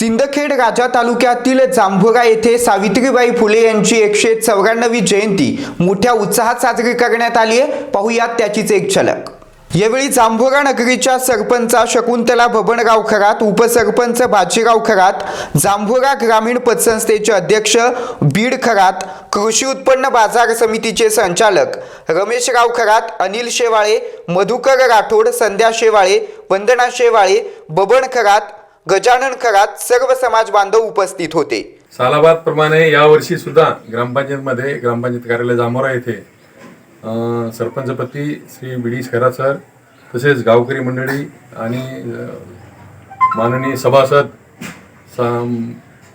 सिंदखेड राजा तालुक्यातील जांभोरा येथे सावित्रीबाई फुले यांची एकशे चौऱ्याण्णवी जयंती मोठ्या उत्साहात साजरी करण्यात आली आहे. पाहुयात त्याचीच एक झलक. यावेळी जांभोरा नगरीच्या सरपंचा शकुंतला बबनराव खरात उपसरपंच बाजीराव खरात जांभोरा ग्रामीण पतसंस्थेचे अध्यक्ष बीड खरात कृषी उत्पन्न बाजार समितीचे संचालक रमेशराव खरात अनिल शेवाळे मधुकर राठोड संध्या शेवाळे वंदना शेवाळे बबन खरात गजानन खरात सर्व समाज बांधव उपस्थित होते. सालाबाद प्रमाणे यावर्षी सुद्धा ग्रामपंचायतमध्ये ग्रामपंचायत कार्यालय जामोरा येथे सरपंचपती श्री बी डी सर तसेच गावकरी मंडळी आणि माननीय सभासद साम-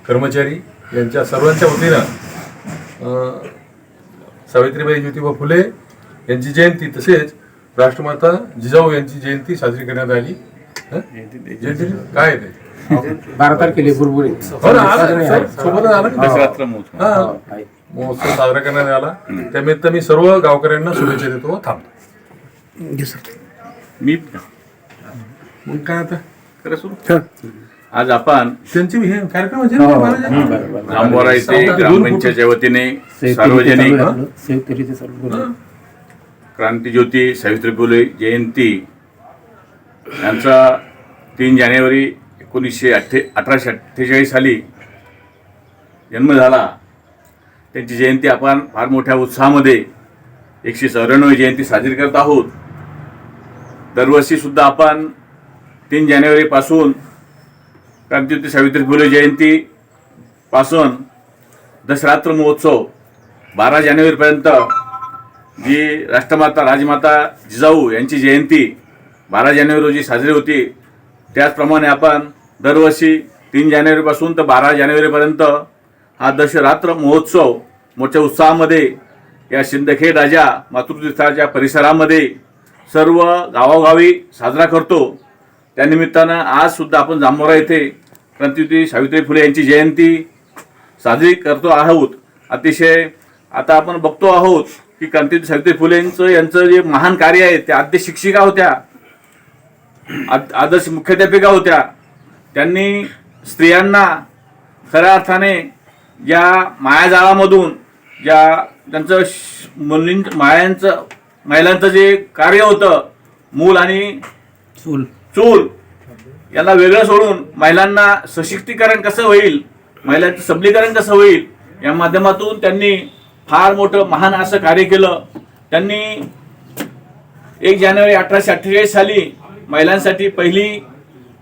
कर्मचारी यांच्या सर्वांच्या वतीनं सावित्रीबाई ज्योतिबा फुले यांची जयंती तसेच राष्ट्रमाता जिजाऊ यांची जयंती साजरी करण्यात आली. काय आहे ते? बारा तारखेला बुरबुरी. हो ना, आलं ना, सर, सोबतच आलं ना. दसरात्र महोत्सव हा. महोत्सव साजरा करण्यात आला. त्यानिमित्त मी सर्व गावकऱ्यांना शुभेच्छा देतो. व थांबतो मी मग काय आता? खरं सुरू. आज आपण त्यांचे हे कार्यक्रम म्हणजे ना, महाराजांचे? जांभोरा येथे ग्रामपंचायतच्या वतीने सार्वजनिक क्रांतीज्योती सावित्री फुले जयंती यांचा तीन जानेवारी एकोणीसशे अठ्ठे अठराशे अठ्ठेचाळीस साली जन्म झाला. त्यांची जयंती आपण फार मोठ्या उत्साहामध्ये एकशे चौऱ्याण्णव जयंती साजरी करत आहोत. दरवर्षी सुद्धा आपण तीन जानेवारीपासून क्रांतिज्योती सावित्री फुले जयंती पासून दसरात्र महोत्सव बारा जानेवारीपर्यंत जी राष्ट्रमाता राजमाता जिजाऊ यांची जयंती बारा जानेवारी रोजी साजरी होती. त्याचप्रमाणे आपण दरवर्षी तीन जानेवारीपासून तर बारा जानेवारीपर्यंत हा दशरात्र महोत्सव मोठ्या उत्साहामध्ये या सिंदखेड राजा मातृतीर्थाच्या परिसरामध्ये सर्व गावोगावी साजरा करतो. त्यानिमित्तानं आजसुद्धा आपण जांभोरा येथे क्रांतीज्योती सावित्री फुले यांची जयंती साजरी करतो आहोत. अतिशय आता आपण बघतो आहोत की क्रांतीज्योती सावित्री फुलेंचं यांचं जे महान कार्य आहे त्या आद्य शिक्षिका होत्या. आदर्श मुख्याध्यापिका होत्या. त्यांनी स्त्रियांना खऱ्या अर्थाने ज्या मायाजाळामधून ज्या त्यांचं मुलीं मायांचं महिलांचं जे कार्य होतं मूल आणि चूल. चूल याला वेगळं सोडून महिलांना सशक्तीकरण कसं होईल महिलांचं सबलीकरण कसं होईल या माध्यमातून त्यांनी फार मोठं महान असं कार्य केलं. त्यांनी एक जानेवारी अठराशे अठ्ठेचाळीस साली महिलांसाठी पहिली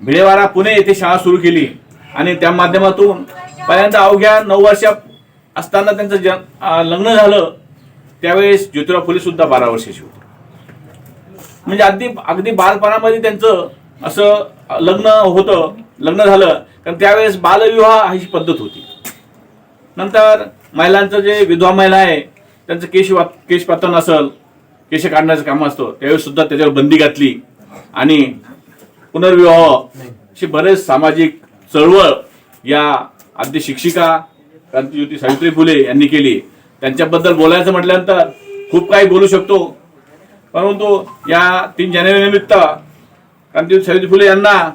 भिडेवारा पुणे येथे शाळा सुरू केली. आणि त्या माध्यमातून पहिल्यांदा अवघ्या नऊ वर्षा असताना त्यांचं जन लग्न झालं. त्यावेळेस ज्योतिराव फुले सुद्धा बारा वर्षाची होती. म्हणजे अगदी अगदी बालपणामध्ये त्यांचं असं लग्न होतं लग्न झालं. कारण त्यावेळेस बालविवाह ही पद्धत होती. नंतर महिलांचं जे विधवा महिला आहे त्यांचं केश वा केश पातन केश काढण्याचं काम असतं त्यावेळेस सुद्धा त्याच्यावर बंदी घातली. आणि पुनर्विवाह अशी बरेच सामाजिक चळवळ या आद्य शिक्षिका क्रांतीज्योती सावित्री फुले यांनी केली. त्यांच्याबद्दल बोलायचं म्हटल्यानंतर खूप काही बोलू शकतो. परंतु या तीन जानेवारी निमित्त क्रांतीज्योती सावित्री फुले यांना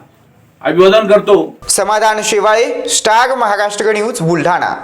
अभिवादन करतो. Samadhan Shewale star Maharashtra news Buldhana.